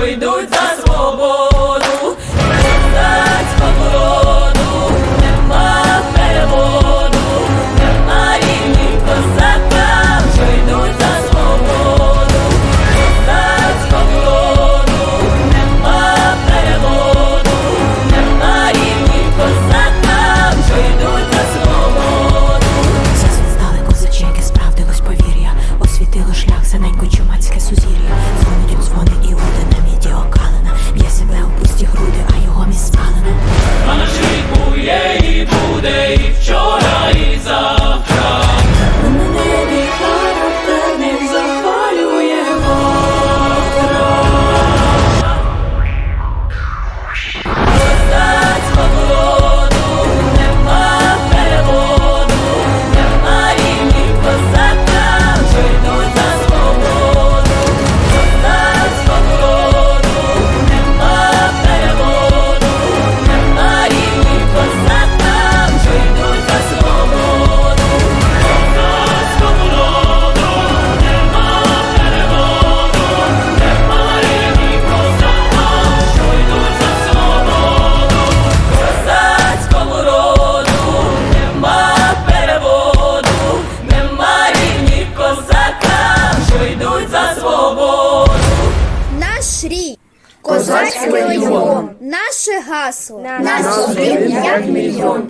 уйду Steve Jobs. козацьке його. Наше гасло. Нас один як мільйон.